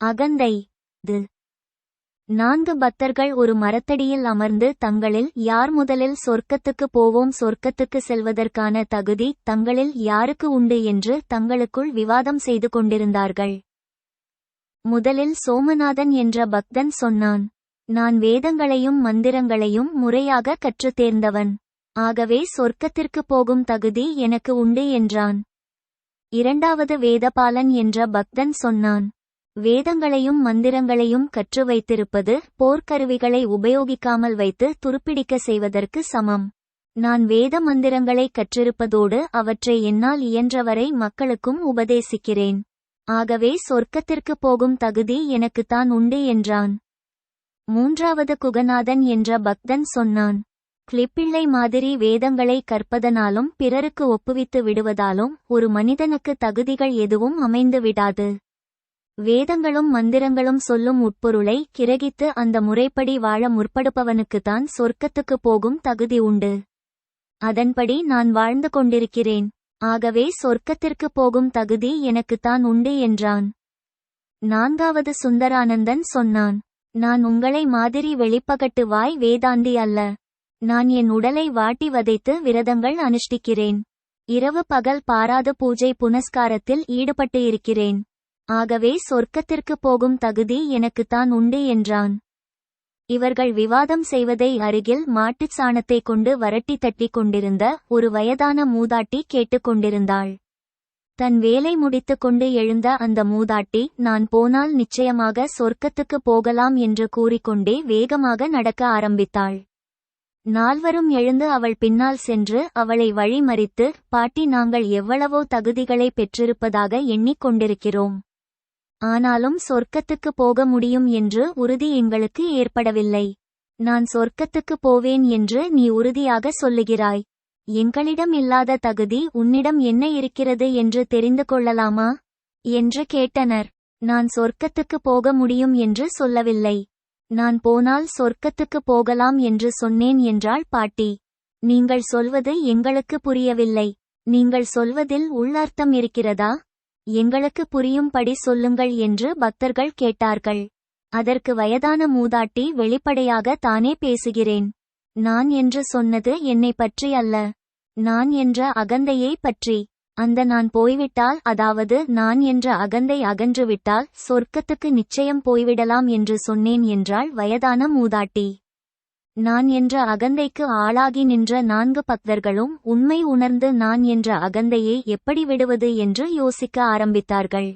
அகந்தை து. நான்கு பக்தர்கள் ஒரு மரத்தடியில் அமர்ந்து தங்களில் யார் முதலில் சொர்க்கத்துக்கு போவோம் சொர்க்கத்துக்கு செல்வதற்கான தகுதி தங்களில் யாருக்கு உண்டு என்று தங்களுக்குள் விவாதம் செய்து கொண்டிருந்தார்கள். முதலில் சோமநாதன் என்ற பக்தன் சொன்னான் நான் வேதங்களையும் மந்திரங்களையும் முறையாக கற்றுத் தேர்ந்தவன். ஆகவே சொர்க்கத்திற்கு போகும் தகுதி எனக்கு உண்டு என்றான். இரண்டாவது வேதபாலன் என்ற பக்தன் சொன்னான் வேதங்களையும் மந்திரங்களையும் கற்று வைத்திருப்பது போர்க்கருவிகளை உபயோகிக்காமல் வைத்து துருப்பிடிக்க செய்வதற்கு சமம். நான் வேத மந்திரங்களை கற்றிருப்பதோடு அவற்றை என்னால் இயன்றவரை மக்களுக்கும் உபதேசிக்கிறேன். ஆகவே சொர்க்கத்திற்கு போகும் தகுதி எனக்குத்தான் உண்டு என்றான். மூன்றாவது குகநாதன் என்ற பக்தன் சொன்னான். கிளிப்பிள்ளை மாதிரி வேதங்களை கற்பதனாலும் பிறருக்கு ஒப்புவித்து விடுவதாலும் ஒரு மனிதனுக்கு தகுதிகள் எதுவும் அமைந்து விடாது வேதங்களும் மந்திரங்களும் சொல்லும் உட்பொருளை கிரகித்து அந்த முறைப்படி வாழ முற்படுப்பவனுக்குத்தான் சொர்க்கத்துக்கு போகும் தகுதி உண்டு. அதன்படி நான் வாழ்ந்து கொண்டிருக்கிறேன். ஆகவே சொர்க்கத்திற்கு போகும் தகுதி எனக்குத்தான் உண்டு என்றான். நான்காவது சுந்தரானந்தன் சொன்னான் நான் உங்களை மாதிரி வெளிப்பகட்டு வாய் வேதாந்தி அல்ல. நான் என் உடலை வாட்டி வதைத்து விரதங்கள் அனுஷ்டிக்கிறேன். இரவு பகல் பாராத பூஜை புனஸ்காரத்தில் ஈடுபட்டு இருக்கிறேன். ஆகவே சொர்க்கத்திற்கு போகும் தகுதி எனக்குத்தான் உண்டு என்றான். இவர்கள் விவாதம் செய்வதை அருகில் மாட்டுச் சாணத்தை கொண்டு வரட்டி தட்டிக் கொண்டிருந்த ஒரு வயதான மூதாட்டி கேட்டுக்கொண்டிருந்தாள் தன் வேலை முடித்துக் கொண்டு எழுந்த அந்த மூதாட்டி நான் போனால் நிச்சயமாக சொர்க்கத்துக்கு போகலாம் என்று கூறிக்கொண்டே வேகமாக நடக்க ஆரம்பித்தாள். நால்வரும் எழுந்து அவள் பின்னால் சென்று அவளை வழிமறித்து பாட்டி நாங்கள் எவ்வளவோ தகுதிகளை பெற்றிருப்பதாக எண்ணிக் கொண்டிருக்கிறோம். ஆனாலும் சொர்க்கத்துக்கு போக முடியும் என்று உறுதி எங்களுக்கு ஏற்படவில்லை. நான் சொர்க்கத்துக்கு போவேன் என்று நீ உறுதியாக சொல்லுகிறாய். எங்களிடம் இல்லாத தகுதி உன்னிடம் என்ன இருக்கிறது என்று தெரிந்து கொள்ளலாமா? என்று கேட்டனர். நான் சொர்க்கத்துக்கு போக முடியும் என்று சொல்லவில்லை. நான் போனால் சொர்க்கத்துக்கு போகலாம் என்று சொன்னேன் என்றாள் பாட்டி. நீங்கள் சொல்வது எங்களுக்கு புரியவில்லை. நீங்கள் சொல்வதில் உள்ளர்த்தம் இருக்கிறதா? எங்களுக்கு புரியும்படி சொல்லுங்கள் என்று பக்தர்கள் கேட்டார்கள். அதற்கு வயதான மூதாட்டி வெளிப்படையாக தானே பேசுகிறேன். நான் என்று சொன்னது என்னை பற்றி அல்ல. நான் என்ற அகந்தையை பற்றி. அந்த நான் போய்விட்டால் அதாவது நான் என்ற அகந்தை அகன்றுவிட்டால் சொர்க்கத்துக்கு நிச்சயம் போய்விடலாம் என்று சொன்னேன் என்றாள் வயதான மூதாட்டி. நான் என்ற அகந்தைக்கு ஆளாகி நின்ற நான்கு பக்தர்களும் உண்மை உணர்ந்து நான் என்ற அகந்தையை எப்படி விடுவது என்று யோசிக்க ஆரம்பித்தார்கள்.